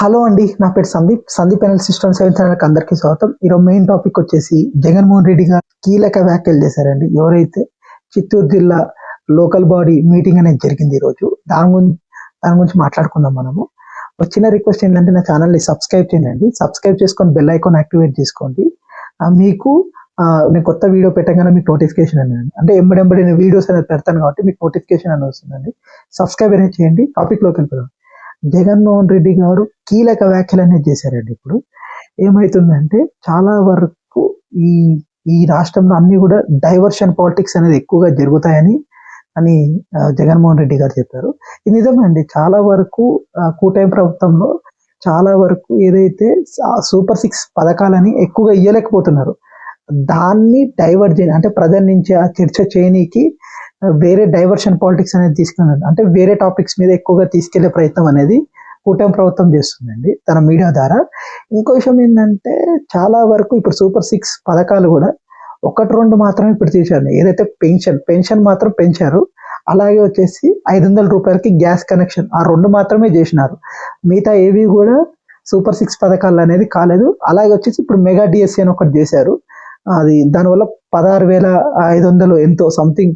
Hello అండి నా పేరు సందీప్. సందీప్ ఎనల్ సిస్టమ్ సెవెంత్ ఛానల్కి అందరికీ స్వాగతం. ఈరోజు మెయిన్ టాపిక్ వచ్చేసి జగన్మోహన్ రెడ్డి గారు కీలక వ్యాఖ్యలు చేశారండి. ఎవరైతే చిత్తూరు జిల్లా లోకల్ బాడీ మీటింగ్ అనేది జరిగింది ఈరోజు దాని గురించి దాని గురించి మాట్లాడుకుందాం మనము. వచ్చిన రిక్వెస్ట్ ఏంటంటే నా ఛానల్ని సబ్స్క్రైబ్ చేయండి. సబ్స్క్రైబ్ చేసుకొని బెల్ ఐకాన్ యాక్టివేట్ చేసుకోండి. మీకు నేను కొత్త వీడియో పెట్టగానే మీకు నోటిఫికేషన్ అనేది అంటే ఎంబడెంబడి నేను వీడియోస్ అనేది పెడతాను కాబట్టి మీకు నోటిఫికేషన్ అనేది వస్తుందండి. సబ్స్క్రైబ్ అనేది చేయండి. టాపిక్లోకి వెళ్ళిపోదాం. జగన్మోహన్ రెడ్డి గారు కీలక వ్యాఖ్యలు అనేది చేశారండి ఇప్పుడు. ఏమవుతుందంటే చాలా వరకు ఈ ఈ రాష్ట్రంలో అన్ని కూడా డైవర్షన్ పాలిటిక్స్ అనేది ఎక్కువగా జరుగుతాయని అని జగన్మోహన్ రెడ్డి గారు చెప్పారు. ఇది నిజమండి. చాలా వరకు కూటమి ప్రభుత్వంలో చాలా వరకు ఏదైతే సూపర్ సిక్స్ పథకాలని ఎక్కువగా ఇయ్యలేకపోతున్నారు. దాన్ని డైవర్ట్ చేయని అంటే ప్రజల నుంచి ఆ చర్చ చేయనీకి వేరే డైవర్షన్ పాలిటిక్స్ అనేది తీసుకున్నారు అంటే వేరే టాపిక్స్ మీద ఎక్కువగా తీసుకెళ్ళే ప్రయత్నం అనేది కూటమి ప్రభుత్వం చేస్తుందండి తన మీడియా ద్వారా. ఇంకో విషయం ఏంటంటే చాలా వరకు ఇప్పుడు సూపర్ సిక్స్ పథకాలు కూడా ఒకటి రెండు మాత్రమే ఇప్పుడు తీశారు. ఏదైతే పెన్షన్ పెన్షన్ మాత్రం పెంచారు. అలాగే వచ్చేసి ఐదు వందల రూపాయలకి గ్యాస్ కనెక్షన్ ఆ రెండు మాత్రమే చేసినారు. మిగతా ఏవి కూడా సూపర్ సిక్స్ పథకాలు అనేది కాలేదు. అలాగే వచ్చేసి ఇప్పుడు మెగా డిఎస్సీ అని ఒకటి చేశారు. అది దానివల్ల పదహారు వేల ఐదు వందలు ఎంతో సంథింగ్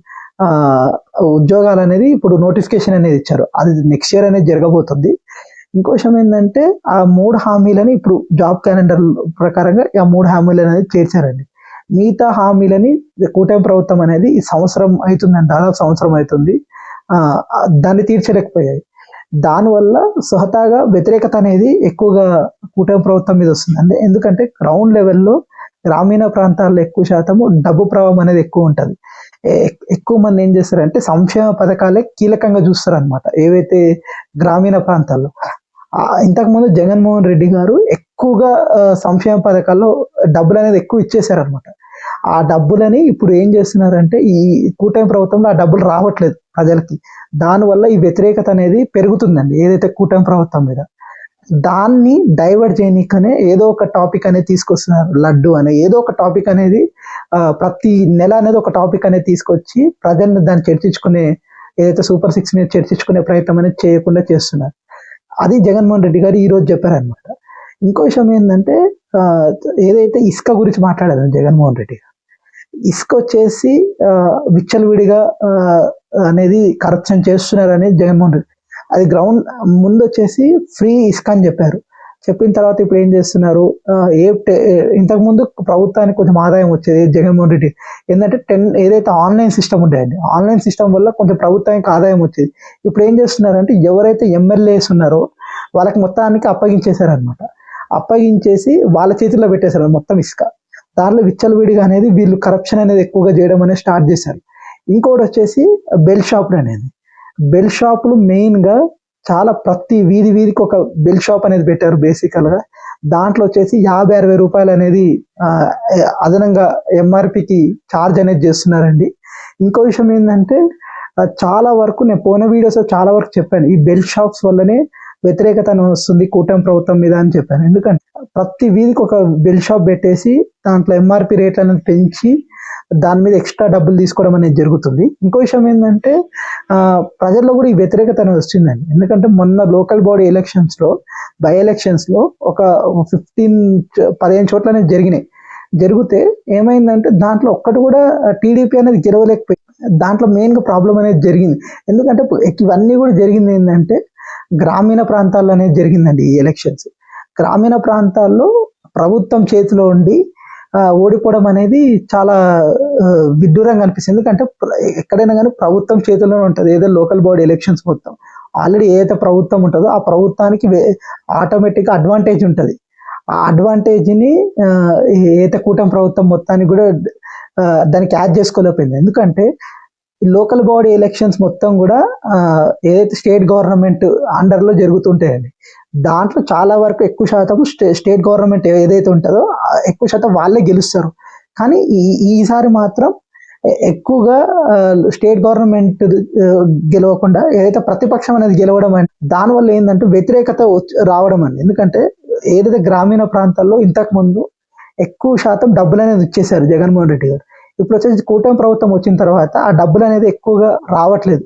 ఉద్యోగాలు అనేది ఇప్పుడు నోటిఫికేషన్ అనేది ఇచ్చారు. అది నెక్స్ట్ ఇయర్ అనేది జరగబోతుంది. ఇంకో విషయం ఏంటంటే ఆ మూడు హామీలని ఇప్పుడు జాబ్ క్యాలెండర్ ప్రకారంగా ఆ మూడు హామీలు అనేది చేర్చారండి. మిగతా హామీలని కూటమి ప్రభుత్వం అనేది ఈ సంవత్సరం అవుతుందండి దాదాపు సంవత్సరం అవుతుంది. దాన్ని తీర్చలేకపోయాయి. దానివల్ల స్వతహాగా వ్యతిరేకత అనేది ఎక్కువగా కూటమి ప్రభుత్వం మీద వస్తుంది. ఎందుకంటే గ్రౌండ్ లెవెల్లో గ్రామీణ ప్రాంతాల్లో ఎక్కువ శాతము డబ్బు ప్రభావం అనేది ఎక్కువ ఉంటుంది. ఎక్కువ మంది ఏం చేస్తారంటే సంక్షేమ పథకాలే కీలకంగా చూస్తారనమాట ఏవైతే గ్రామీణ ప్రాంతాల్లో. ఇంతకుముందు జగన్మోహన్ రెడ్డి గారు ఎక్కువగా సంక్షేమ పథకాల్లో డబ్బులు అనేది ఎక్కువ ఇచ్చేసారనమాట ఆ డబ్బులని ఇప్పుడు ఏం చేస్తున్నారంటే ఈ కూటమి ప్రభుత్వంలో ఆ డబ్బులు రావట్లేదు ప్రజలకి. దానివల్ల ఈ వ్యతిరేకత అనేది పెరుగుతుందండి ఏదైతే కూటమి ప్రభుత్వం మీద. దాన్ని డైవర్ట్ చేయనీకనే ఏదో ఒక టాపిక్ అనేది తీసుకొస్తున్నారు. లడ్డు అనే ఏదో ఒక టాపిక్ అనేది ప్రతి నెల అనేది ఒక టాపిక్ అనేది తీసుకొచ్చి ప్రజల్ని దాన్ని చర్చించుకునే ఏదైతే సూపర్ సిక్స్ మీద చర్చించుకునే ప్రయత్నం అనేది చేయకుండా చేస్తున్నారు. అది జగన్మోహన్ రెడ్డి గారు ఈరోజు చెప్పారనమాట ఇంకో విషయం ఏంటంటే ఏదైతే ఇసుక గురించి మాట్లాడారు జగన్మోహన్ రెడ్డి గారు ఇసుక వచ్చేసి విచ్చలవిడిగా అనేది కరప్షన్ చేస్తున్నారు అనేది జగన్మోహన్ రెడ్డి. అది గ్రౌండ్ ముందు వచ్చేసి ఫ్రీ ఇసుక అని చెప్పారు. చెప్పిన తర్వాత ఇప్పుడు ఏం చేస్తున్నారు? ఏ టె- ఇంతకు ముందు ప్రభుత్వానికి కొంచెం ఆదాయం వచ్చేది జగన్మోహన్ రెడ్డి. ఏంటంటే టెన్ ఏదైతే ఆన్లైన్ సిస్టమ్ ఉండేది ఆన్లైన్ సిస్టమ్ వల్ల కొంచెం ప్రభుత్వానికి ఆదాయం వచ్చేది. ఇప్పుడు ఏం చేస్తున్నారంటే ఎవరైతే ఎమ్మెల్యేస్ ఉన్నారో వాళ్ళకి మొత్తానికి అప్పగించేశారనమాట అప్పగించేసి వాళ్ళ చేతిలో పెట్టేశారు మొత్తం ఇసుక. దాంట్లో విచ్చలవిడిగా అనేది వీళ్ళు కరప్షన్ అనేది ఎక్కువగా చేయడం అనేది స్టార్ట్ చేశారు. ఇంకోటి వచ్చేసి బెల్ షాపులు అనేది. బెల్ షాపులు మెయిన్గా చాలా ప్రతి వీధి వీధికి ఒక బెల్ షాప్ అనేది పెట్టారు బేసికల్గా దాంట్లో వచ్చేసి యాభై అరవై రూపాయలు అనేది అదనంగా ఎంఆర్పికి ఛార్జ్ అనేది చేస్తున్నారండి. ఇంకో విషయం ఏంటంటే చాలా వరకు నేను పోయిన వీడియోస్ చాలా వరకు చెప్పాను. ఈ బెల్ షాప్స్ వల్లనే వ్యతిరేకతను వస్తుంది కూటమి ప్రభుత్వం మీద అని చెప్పాను. ఎందుకంటే ప్రతి వీధికి ఒక బెల్ షాప్ పెట్టేసి దాంట్లో ఎంఆర్పి రేట్లను అనేది పెంచి దాని మీద ఎక్స్ట్రా డబ్బులు తీసుకోవడం అనేది జరుగుతుంది. ఇంకో విషయం ఏంటంటే ప్రజల్లో కూడా ఈ వ్యతిరేకత అనేది వచ్చిందండి ఎందుకంటే మొన్న లోకల్ బాడీ ఎలక్షన్స్లో బై ఎలక్షన్స్లో ఒక ఫిఫ్టీన్ పదిహేను చోట్ల అనేది జరిగినాయి. జరిగితే ఏమైందంటే దాంట్లో ఒక్కటి కూడా టీడీపీ అనేది గెలవలేకపోయింది. దాంట్లో మెయిన్గా ప్రాబ్లం అనేది జరిగింది. ఎందుకంటే ఇవన్నీ కూడా జరిగింది ఏంటంటే గ్రామీణ ప్రాంతాల్లో అనేది జరిగిందండి ఈ ఎలక్షన్స్ గ్రామీణ ప్రాంతాల్లో ప్రభుత్వం చేతిలో ఉండి ఓడిపోవడం అనేది చాలా విడ్డూరంగా అనిపిస్తుంది. ఎందుకంటే ఎక్కడైనా కానీ ప్రభుత్వం చేతిలోనే ఉంటుంది. ఏదో లోకల్ బాడీ ఎలక్షన్స్ మొత్తం. ఆల్రెడీ ఏదైతే ప్రభుత్వం ఉంటుందో ఆ ప్రభుత్వానికి ఆటోమేటిక్గా అడ్వాంటేజ్ ఉంటుంది. ఆ అడ్వాంటేజ్ని ఏత కూటమి ప్రభుత్వం మొత్తానికి కూడా దానికి యాడ్ చేసుకోలేకపోయింది. ఎందుకంటే లోకల్ బాడీ ఎలక్షన్స్ మొత్తం కూడా ఏదైతే స్టేట్ గవర్నమెంట్ అండర్లో జరుగుతుంటాయండి దాంట్లో చాలా వరకు ఎక్కువ శాతం స్టే స్టేట్ గవర్నమెంట్ ఏదైతే ఉంటుందో ఎక్కువ శాతం వాళ్ళే గెలుస్తారు. కానీ ఈ ఈసారి మాత్రం ఎక్కువగా స్టేట్ గవర్నమెంట్ గెలవకుండా ఏదైతే ప్రతిపక్షం అనేది గెలవడం అని దానివల్ల ఏంటంటే వ్యతిరేకత వచ్చి- రావడం అని. ఎందుకంటే ఏదైతే గ్రామీణ ప్రాంతాల్లో ఇంతకు ముందు ఎక్కువ శాతం డబ్బులు అనేది ఇచ్చేశారు జగన్మోహన్ రెడ్డి గారు. ఇప్పుడు వచ్చేసి కూటమి ప్రభుత్వం వచ్చిన తర్వాత ఆ డబ్బులు అనేది ఎక్కువగా రావట్లేదు.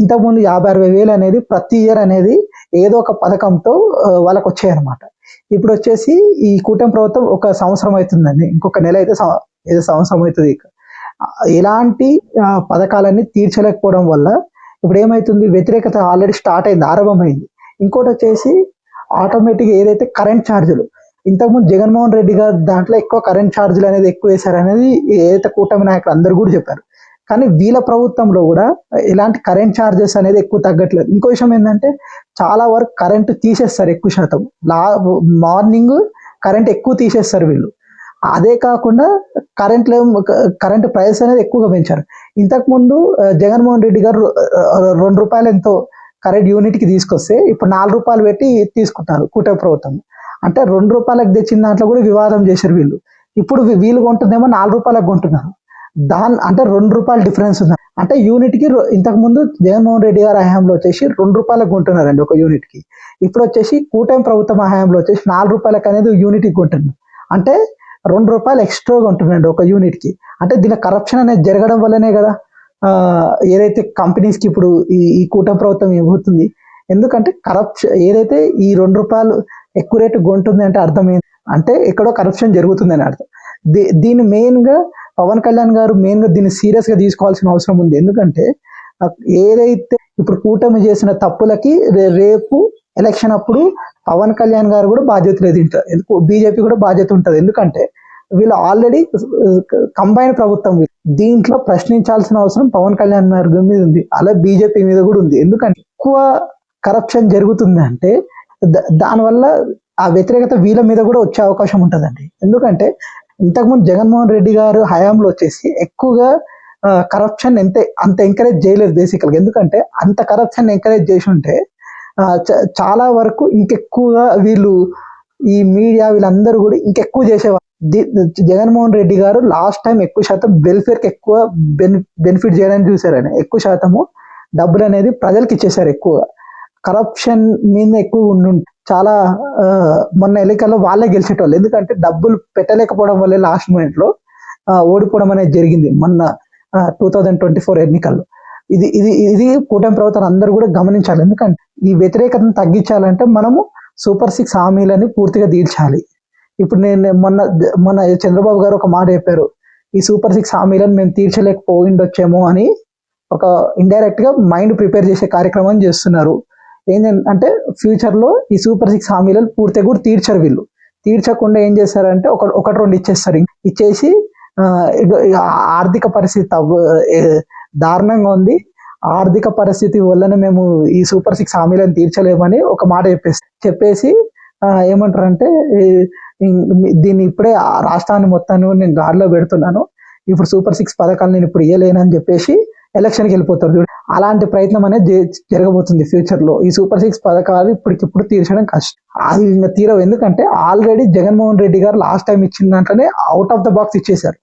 ఇంతకుముందు యాభై అరవై వేలు అనేది ప్రతి ఇయర్ అనేది ఏదో ఒక పథకంతో వాళ్ళకు వచ్చాయి అనమాట ఇప్పుడు వచ్చేసి ఈ కూటమి ప్రభుత్వం ఒక సంవత్సరం అవుతుందండి. ఇంకొక నెల అయితే ఏదో సంవత్సరం అవుతుంది ఇక. ఎలాంటి పథకాలన్నీ తీర్చలేకపోవడం వల్ల ఇప్పుడు ఏమైతుంది వ్యతిరేకత ఆల్రెడీ స్టార్ట్ అయింది ఆరంభమైంది. ఇంకోటి వచ్చేసి ఆటోమేటిక్గా ఏదైతే కరెంట్ ఛార్జీలు ఇంతకుముందు జగన్మోహన్ రెడ్డి గారు దాంట్లో ఎక్కువ కరెంట్ ఛార్జీలు అనేది ఎక్కువ వేశారు అనేది ఏదైతే కూటమి నాయకులు అందరూ కూడా చెప్పారు. కానీ వీళ్ళ ప్రభుత్వంలో కూడా ఇలాంటి కరెంట్ ఛార్జెస్ అనేది ఎక్కువ తగ్గట్లేదు. ఇంకో విషయం ఏంటంటే చాలా వరకు కరెంట్ తీసేస్తారు ఎక్కువ శాతం. లా మార్నింగ్ కరెంట్ ఎక్కువ తీసేస్తారు వీళ్ళు. అదే కాకుండా కరెంట్ కరెంట్ ప్రైస్ అనేది ఎక్కువగా పెంచారు. ఇంతకుముందు జగన్మోహన్ రెడ్డి గారు రెండు రూపాయలు ఎంతో కరెంట్ యూనిట్కి తీసుకొస్తే ఇప్పుడు నాలుగు రూపాయలు పెట్టి తీసుకుంటారు కూటమి ప్రభుత్వం. అంటే రెండు రూపాయలకు తెచ్చిన దాంట్లో కూడా వివాదం చేశారు వీళ్ళు. ఇప్పుడు వీళ్ళు కొంటుందేమో నాలుగు రూపాయలకు కొంటున్నారు. దాని అంటే రెండు రూపాయలు డిఫరెన్స్ ఉంది. అంటే యూనిట్కి ఇంతకు ముందు జగన్మోహన్ రెడ్డి గారి హయాంలో వచ్చేసి రెండు రూపాయలకు కొంటున్నారండి ఒక యూనిట్కి ఇప్పుడు వచ్చేసి కూటమి ప్రభుత్వం హయాంలో వచ్చేసి నాలుగు రూపాయలకు అనేది యూనిట్ కొంటున్నారు. అంటే రెండు రూపాయలు ఎక్స్ట్రాగా ఉంటుందండి ఒక యూనిట్కి అంటే దీని కరప్షన్ అనేది జరగడం వల్లనే కదా ఏదైతే కంపెనీస్కి ఇప్పుడు ఈ ఈ కూటమి ప్రభుత్వం ఇవ్వుతుంది. ఎందుకంటే కరప్షన్ ఏదైతే ఈ రెండు రూపాయలు ఎక్కువ రేటు కొంటుంది అంటే అర్థం అంటే ఎక్కడో కరప్షన్ జరుగుతుంది అని అర్థం. దీ దీని మెయిన్గా పవన్ కళ్యాణ్ గారు మెయిన్గా దీన్ని సీరియస్గా తీసుకోవాల్సిన అవసరం ఉంది. ఎందుకంటే ఏదైతే ఇప్పుడు కూటమి చేసిన తప్పులకి రే- రేపు ఎలక్షన్ అప్పుడు పవన్ కళ్యాణ్ గారు కూడా బాధ్యత లేదు ఎందుకు? బీజేపీ కూడా బాధ్యత ఉంటుంది. ఎందుకంటే వీళ్ళు ఆల్రెడీ కంబైన్ ప్రభుత్వం దీంట్లో ప్రశ్నించాల్సిన అవసరం పవన్ కళ్యాణ్ గారి మీద ఉంది. అలా బీజేపీ మీద కూడా ఉంది. ఎందుకంటే ఎక్కువ కరప్షన్ జరుగుతుంది అంటే దానివల్ల ఆ వ్యతిరేకత వీళ్ళ మీద కూడా వచ్చే అవకాశం ఉంటుందండి. ఎందుకంటే ఇంతకుముందు జగన్మోహన్ రెడ్డి గారు హయాంలో వచ్చేసి ఎక్కువగా కరప్షన్ ఎంత అంత ఎంకరేజ్ చేయలేదు బేసికల్గా ఎందుకంటే అంత కరప్షన్ ఎంకరేజ్ చేసి ఉంటే చ- చాలా వరకు ఇంకెక్కువగా వీళ్ళు ఈ మీడియా వీళ్ళందరూ కూడా ఇంకెక్కువ చేసేవారు. జగన్మోహన్ రెడ్డి గారు లాస్ట్ టైం ఎక్కువ శాతం వెల్ఫేర్కి ఎక్కువ బెన్ బెనిఫిట్ చేయడానికి చూసారని. ఎక్కువ శాతము డబ్బులు అనేది ప్రజలకు ఇచ్చేసారు ఎక్కువగా. కరప్షన్ మీద ఎక్కువ ఉండు చాలా మొన్న ఎన్నికల్లో వాళ్ళే గెలిచేటోళ్ళు. ఎందుకంటే డబ్బులు పెట్టలేకపోవడం వల్లే లాస్ట్ మూమెంట్లో ఓడిపోవడం అనేది జరిగింది మొన్న టూ థౌజండ్ ట్వంటీ ఫోర్ ఎన్నికల్లో. ఇది ఇది ఇది కూటమి ప్రభుత్వం అందరూ కూడా గమనించాలి. ఎందుకంటే ఈ వ్యతిరేకతను తగ్గించాలంటే మనము సూపర్ సిక్స్ హామీలని పూర్తిగా తీర్చాలి. ఇప్పుడు నేను మొన్న మొన్న చంద్రబాబు గారు ఒక మాట చెప్పారు. ఈ సూపర్ సిక్స్ హామీలను మేము తీర్చలేకపోయిండొచ్చేమో అని ఒక ఇండైరెక్ట్గా మైండ్ ప్రిపేర్ చేసే కార్యక్రమం చేస్తున్నారు. ఏంటంటే ఫ్యూచర్లో ఈ సూపర్ సిక్స్ హామీలను పూర్తిగా కూడా తీర్చరు వీళ్ళు. తీర్చకుండా ఏం చేస్తారంటే ఒక ఒకటి రెండు ఇచ్చేస్తారు. ఇచ్చేసి ఆర్థిక పరిస్థితి తవ్వ- దారుణంగా ఉంది. ఆర్థిక పరిస్థితి వల్లనే మేము ఈ సూపర్ సిక్స్ హామీలను తీర్చలేమని ఒక మాట చెప్పేసి చెప్పేసి ఏమంటారంటే దీన్ని ఇప్పుడే ఆ రాష్ట్రాన్ని మొత్తాన్ని నేను గాడిలో పెడుతున్నాను. ఇప్పుడు సూపర్ సిక్స్ పథకాలు నేను ఇప్పుడు ఇయ్యలేనని చెప్పేసి ఎలక్షన్కి వెళ్ళిపోతారు చూడు. అలాంటి ప్రయత్నం అనేది జరగబోతుంది ఫ్యూచర్లో. ఈ సూపర్ సిక్స్ పథకాలు ఇప్పటికిప్పుడు తీర్చడం కష్టం. అది ఇంకా తీరవు. ఎందుకంటే ఆల్రెడీ జగన్మోహన్ రెడ్డి గారు లాస్ట్ టైం ఇచ్చిన దాంట్లోనే అవుట్ ఆఫ్ ద బాక్స్ ఇచ్చేశారు.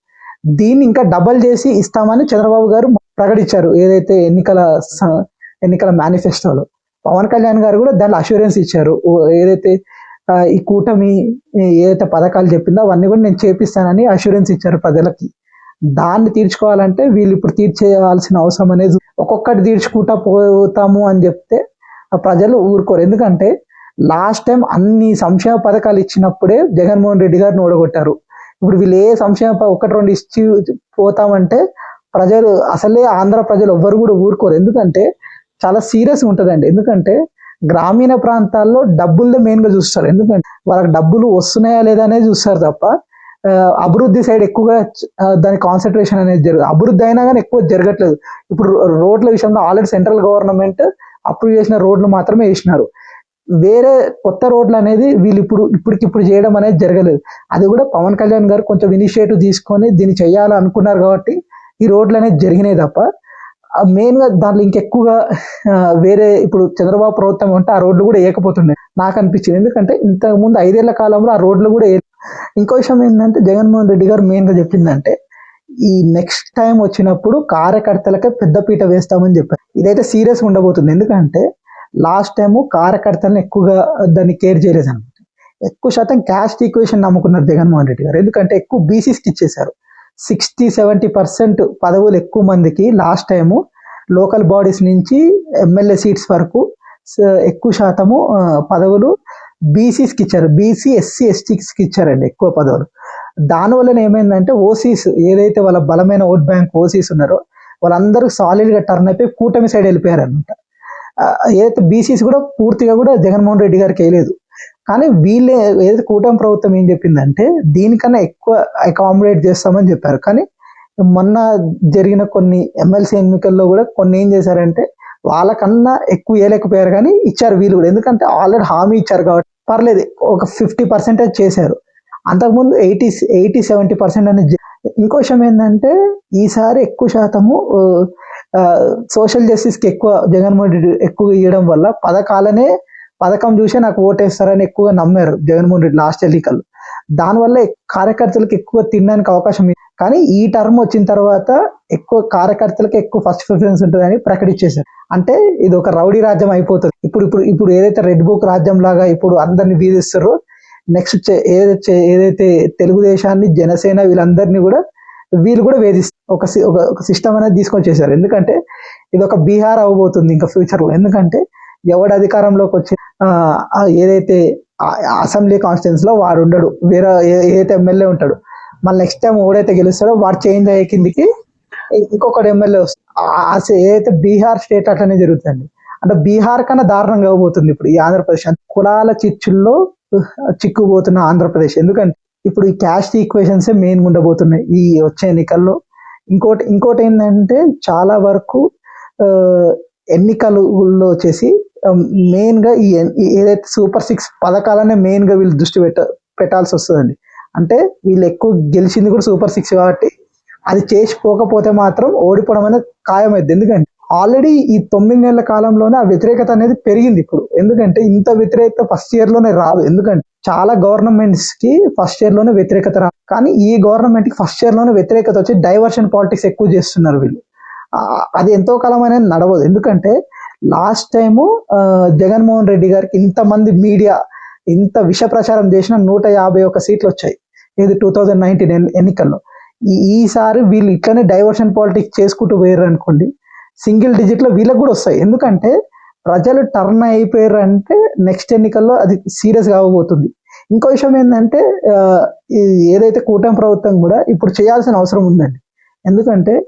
దీన్ని ఇంకా డబల్ చేసి ఇస్తామని చంద్రబాబు గారు ప్రకటించారు ఏదైతే ఎన్నికల స- ఎన్నికల మేనిఫెస్టోలో పవన్ కళ్యాణ్ గారు కూడా దాంట్లో అష్యూరెన్స్ ఇచ్చారు. ఓ- ఏదైతే ఈ కూటమి ఏదైతే పథకాలు చెప్పిందో అవన్నీ కూడా నేను చేపిస్తానని అష్యూరెన్స్ ఇచ్చారు ప్రజలకి. దాన్ని తీర్చుకోవాలంటే వీళ్ళు ఇప్పుడు తీర్చేయాల్సిన అవసరం అనేది ఒక్కొక్కటి తీర్చుకుంటా పోతాము అని చెప్తే ఆ ప్రజలు ఊరుకోరు. ఎందుకంటే లాస్ట్ టైం అన్ని సంక్షేమ పథకాలు ఇచ్చినప్పుడే జగన్మోహన్ రెడ్డి గారిని ఓడగొట్టారు. ఇప్పుడు వీళ్ళు ఏ సంక్షేమ ప- ఒకటి రెండు ఇచ్చి పోతామంటే ప్రజలు అసలే ఆంధ్ర ప్రజలు ఎవ్వరు కూడా ఊరుకోరు. ఎందుకంటే చాలా సీరియస్ ఉంటుందండి. ఎందుకంటే గ్రామీణ ప్రాంతాల్లో డబ్బులే మెయిన్గా చూస్తారు. ఎందుకంటే వాళ్ళకి డబ్బులు వస్తున్నాయా లేదా అనేది చూస్తారు తప్ప అభివృద్ధి సైడ్ ఎక్కువగా దాని కాన్సన్ట్రేషన్ అనేది జరుగు అభివృద్ధి అయినా కానీ ఎక్కువ జరగట్లేదు. ఇప్పుడు రోడ్ల విషయంలో ఆల్రెడీ సెంట్రల్ గవర్నమెంట్ అప్రూవ్ చేసిన రోడ్లు మాత్రమే వేసినారు. వేరే కొత్త రోడ్లు అనేది వీళ్ళు ఇప్పుడు ఇప్పటికిప్పుడు చేయడం అనేది జరగలేదు. అది కూడా పవన్ కళ్యాణ్ గారు కొంచెం ఇనిషియేటివ్ తీసుకొని దీన్ని చేయాలనుకున్నారు కాబట్టి ఈ రోడ్లు అనేది జరిగినాయి తప్ప మెయిన్గా దాంట్లో ఇంకెక్కువగా వేరే ఇప్పుడు చంద్రబాబు ప్రభుత్వం ఉంటే ఆ రోడ్లు కూడా వేయకపోతుండే. నాకు అనిపించింది. ఎందుకంటే ఇంతకు ముందు ఐదేళ్ళ కాలంలో ఆ రోడ్లు కూడా ఇంకో విషయం ఏంటంటే జగన్మోహన్ రెడ్డి గారు మెయిన్గా చెప్పిందంటే ఈ నెక్స్ట్ టైం వచ్చినప్పుడు కార్యకర్తలకే పెద్దపీట వేస్తామని చెప్పారు. ఇదైతే సీరియస్ ఉండబోతుంది. ఎందుకంటే లాస్ట్ టైం కార్యకర్తలను ఎక్కువగా దాన్ని కేర్ చేయలేదు అనమాట ఎక్కువ శాతం క్యాస్ట్ ఈక్వేషన్ నమ్ముకున్నారు జగన్మోహన్ రెడ్డి గారు. ఎందుకంటే ఎక్కువ బీసీస్కి ఇచ్చేశారు. సిక్స్టీ సెవెంటీ పర్సెంట్ పదవులు ఎక్కువ మందికి లాస్ట్ టైము లోకల్ బాడీస్ నుంచి ఎమ్మెల్యే సీట్స్ వరకు ఎక్కువ శాతము పదవులు బీసీస్కి ఇచ్చారు. బీసీ ఎస్సీ ఎస్టీస్కి ఇచ్చారండి ఎక్కువ పదవులు. దానివల్ల ఏమైందంటే ఓసీస్ ఏదైతే వాళ్ళ బలమైన ఓట్ బ్యాంక్ ఓసీస్ ఉన్నారో వాళ్ళందరూ సాలిడ్గా టర్న్ అయిపోయి కూటమి సైడ్ వెళ్ళిపోయారు అనమాట ఏదైతే బీసీస్ కూడా పూర్తిగా కూడా జగన్మోహన్ రెడ్డి గారికి వేయలేదు. కానీ వీళ్ళే ఏదైతే కూటమి ప్రభుత్వం ఏం చెప్పిందంటే దీనికన్నా ఎక్కువ అకామిడేట్ చేస్తామని చెప్పారు. కానీ మొన్న జరిగిన కొన్ని ఎమ్మెల్సీ ఎన్నికల్లో కూడా కొన్ని ఏం చేశారంటే వాళ్ళకన్నా ఎక్కువ వేయలేకపోయారు కానీ ఇచ్చారు వీళ్ళు కూడా. ఎందుకంటే ఆల్రెడీ హామీ ఇచ్చారు కాబట్టి. పర్లేదు ఒక ఫిఫ్టీ పర్సెంటేజ్ చేశారు. అంతకుముందు ఎయిటీ ఎయిటీ సెవెంటీ పర్సెంట్ అనేది ఇంకో విషయం ఏంటంటే ఈసారి ఎక్కువ శాతము సోషల్ జస్టిస్కి ఎక్కువ జగన్మోహన్ రెడ్డి ఎక్కువ ఇవ్వడం వల్ల పథకాలనే పథకం చూసే నాకు ఓటేస్తారని ఎక్కువగా నమ్మారు జగన్మోహన్ రెడ్డి లాస్ట్ ఎన్నికల్లో. దానివల్ల కార్యకర్తలకు ఎక్కువ తినడానికి అవకాశం కానీ ఈ టర్మ్ వచ్చిన తర్వాత ఎక్కువ కార్యకర్తలకు ఎక్కువ ఫస్ట్ ప్రిఫరెన్స్ ఉంటుందని ప్రకటించేశారు. అంటే ఇది ఒక రౌడీ రాజ్యం అయిపోతుంది. ఇప్పుడు ఇప్పుడు ఇప్పుడు ఏదైతే రెడ్ బుక్ రాజ్యం లాగా ఇప్పుడు అందరిని వీధిస్తారో నెక్స్ట్ ఏదైతే ఏదైతే తెలుగుదేశాన్ని జనసేన వీళ్ళందరినీ కూడా వీళ్ళు కూడా వేధిస్తారు ఒక సి- ఒక సిస్టమ్ అనేది తీసుకొని చేశారు ఎందుకంటే ఇది ఒక బీహార్ అవ్వబోతుంది ఇంకా ఫ్యూచర్లో ఎందుకంటే ఎవడు అధికారంలోకి వచ్చి ఏదైతే అసెంబ్లీ కాన్స్టిట్యూన్స్లో వాడు ఉండడు. వేరే ఏదైతే ఎమ్మెల్యే ఉంటాడు. మళ్ళీ నెక్స్ట్ టైం ఎవడైతే గెలుస్తాడో వాడు చేంజ్ అయ్యే కిందికి ఇంకొకటి ఎమ్మెల్యే వస్తుంది. ఆ- ఏదైతే బీహార్ స్టేట్ అట్లనే జరుగుతుంది అంటే బీహార్ కన్నా దారుణంగా పోతుంది ఇప్పుడు ఈ ఆంధ్రప్రదేశ్. కులాల చిచ్చుల్లో చిక్కుపోతున్న ఆంధ్రప్రదేశ్. ఎందుకంటే ఇప్పుడు ఈ క్యాస్ట్ ఈక్వేషన్స్ మెయిన్ ఉండబోతున్నాయి ఈ వచ్చే ఎన్నికల్లో. ఇంకోటి ఇంకోటి ఏంటంటే చాలా వరకు ఎన్నికలలో వచ్చేసి మెయిన్గా ఈ ఈ ఏదైతే సూపర్ సిక్స్ పథకాలనే మెయిన్గా వీళ్ళు దృష్టి పెట్ట పెట్టాల్సి వస్తుందండి. అంటే వీళ్ళు ఎక్కువ గెలిచింది కూడా సూపర్ సిక్స్ కాబట్టి అది చేసిపోకపోతే మాత్రం ఓడిపోవడం అనేది ఖాయమైంది. ఎందుకంటే ఆల్రెడీ ఈ తొమ్మిది నెలల కాలంలోనే ఆ వ్యతిరేకత అనేది పెరిగింది ఇప్పుడు. ఎందుకంటే ఇంత వ్యతిరేకత ఫస్ట్ ఇయర్లోనే రాదు. ఎందుకంటే చాలా గవర్నమెంట్స్కి ఫస్ట్ ఇయర్లోనే వ్యతిరేకత రాదు కానీ ఈ గవర్నమెంట్కి ఫస్ట్ ఇయర్లోనే వ్యతిరేకత వచ్చి డైవర్షన్ పాలిటిక్స్ ఎక్కువ చేస్తున్నారు వీళ్ళు. అది ఎంతో కాలం అనేది నడవదు. ఎందుకంటే లాస్ట్ టైము జగన్మోహన్ రెడ్డి గారికి ఇంతమంది మీడియా ఇంత విష ప్రచారం చేసిన నూట యాభై ఒక్క సీట్లు వచ్చాయి. ఇది టూ థౌజండ్ నైన్టీన్ ఎన్నికల్లో. ఈ- ఈసారి వీళ్ళు ఇట్లనే డైవర్షన్ పాలిటిక్స్ చేసుకుంటూ పోయారు అనుకోండి సింగిల్ డిజిట్లో వీళ్ళకి కూడా వస్తాయి. ఎందుకంటే ప్రజలు టర్న్ అయిపోయారు అంటే నెక్స్ట్ ఎన్నికల్లో అది సీరియస్ కావబోతుంది ఇంకో విషయం ఏంటంటే ఏదైతే కూటమి ప్రభుత్వం కూడా ఇప్పుడు చేయాల్సిన అవసరం ఉందండి. ఎందుకంటే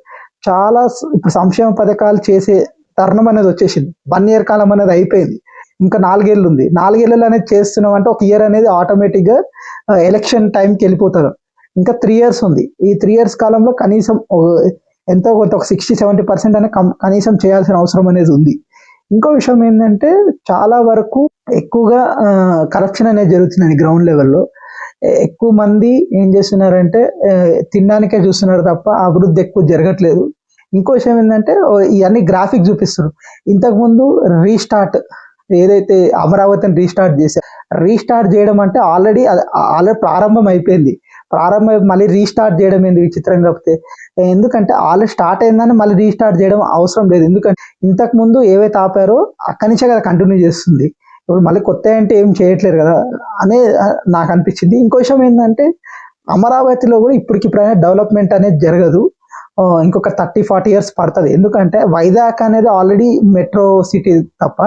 చాలా ఇప్పుడు సంక్షేమ పథకాలు చేసే తరుణం అనేది వచ్చేసింది. వన్ ఇయర్ కాలం అనేది అయిపోయింది. ఇంకా నాలుగేళ్ళు ఉంది. నాలుగేళ్ళు అనేది చేస్తున్నాం అంటే ఒక ఇయర్ అనేది ఆటోమేటిక్గా ఎలక్షన్ టైంకి వెళ్ళిపోతారు. ఇంకా త్రీ ఇయర్స్ ఉంది. ఈ త్రీ ఇయర్స్ కాలంలో కనీసం ఎంతో కొంత ఒక సిక్స్టీ సెవెంటీ పర్సెంట్ అనే కనీసం చేయాల్సిన అవసరం అనేది ఉంది. ఇంకో విషయం ఏంటంటే చాలా వరకు ఎక్కువగా కరప్షన్ అనేది జరుగుతుందండి గ్రౌండ్ లెవెల్లో ఎక్కువ మంది ఏం చేస్తున్నారంటే తినడానికే చూస్తున్నారు తప్ప అభివృద్ధి ఎక్కువ జరగట్లేదు. ఇంకో విషయం ఏంటంటే ఇవన్నీ గ్రాఫిక్ చూపిస్తున్నారు. ఇంతకు ముందు రీస్టార్ట్ ఏదైతే అమరావతిని రీస్టార్ట్ చేశారు రీస్టార్ట్ చేయడం అంటే ఆల్రెడీ ఆల్రెడీ ప్రారంభం అయిపోయింది. ప్రారంభం మళ్ళీ రీస్టార్ట్ చేయడం ఏంది విచిత్రం కాకపోతే ఎందుకంటే ఆల్రెడీ స్టార్ట్ అయిందని మళ్ళీ రీస్టార్ట్ చేయడం అవసరం లేదు. ఎందుకంటే ఇంతకు ముందు ఏవైతే ఆపారో అక్కడి నుంచే కదా కంటిన్యూ చేస్తుంది. ఇప్పుడు మళ్ళీ కొత్త అంటే ఏం చేయట్లేదు కదా అనే నాకు అనిపించింది. ఇంకో విషయం ఏంటంటే అమరావతిలో కూడా ఇప్పటికిప్పుడైనా డెవలప్మెంట్ అనేది జరగదు. ఇంకొక థర్టీ ఫార్టీ ఇయర్స్ పడుతుంది. ఎందుకంటే వైజాగ్ అనేది ఆల్రెడీ మెట్రో సిటీ తప్ప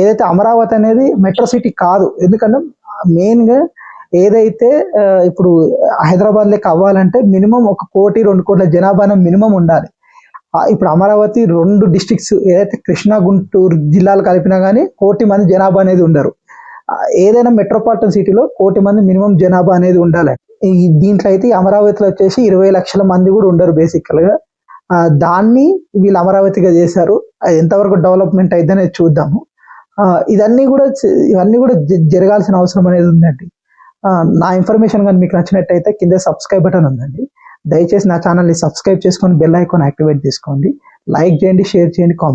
ఏదైతే అమరావతి అనేది మెట్రో సిటీ కాదు. ఎందుకంటే మెయిన్గా ఏదైతే ఇప్పుడు హైదరాబాద్ లెక్క అవ్వాలంటే మినిమం ఒక కోటి రెండు కోట్ల జనాభా మినిమం ఉండాలి. ఇప్పుడు అమరావతి రెండు డిస్టిక్స్ ఏదైతే కృష్ణా గుంటూరు జిల్లాలు కలిపినా కానీ కోటి మంది జనాభా అనేది ఉండరు. ఏదైనా మెట్రోపాలిటన్ సిటీలో కోటి మంది మినిమం జనాభా అనేది ఉండాలి. దీంట్లో అయితే అమరావతిలో వచ్చేసి ఇరవై లక్షల మంది కూడా ఉండరు బేసికల్గా. దాన్ని వీళ్ళు అమరావతిగా చేశారు. అది ఎంతవరకు డెవలప్మెంట్ అయిద్దనేది చూద్దాము. ఇదన్నీ కూడా ఇవన్నీ కూడా జరగాల్సిన అవసరం అనేది ఉందండి. నా ఇన్ఫర్మేషన్ కానీ మీకు నచ్చినట్టయితే కింద సబ్స్క్రైబ్ బటన్ ఉందండి. దయచేసి నా ఛానల్ని సబ్స్క్రైబ్ చేసుకొని బెల్ ఐకాన్ యాక్టివేట్ చేసుకోండి. లైక్ చేయండి షేర్ చేయండి కామెంట్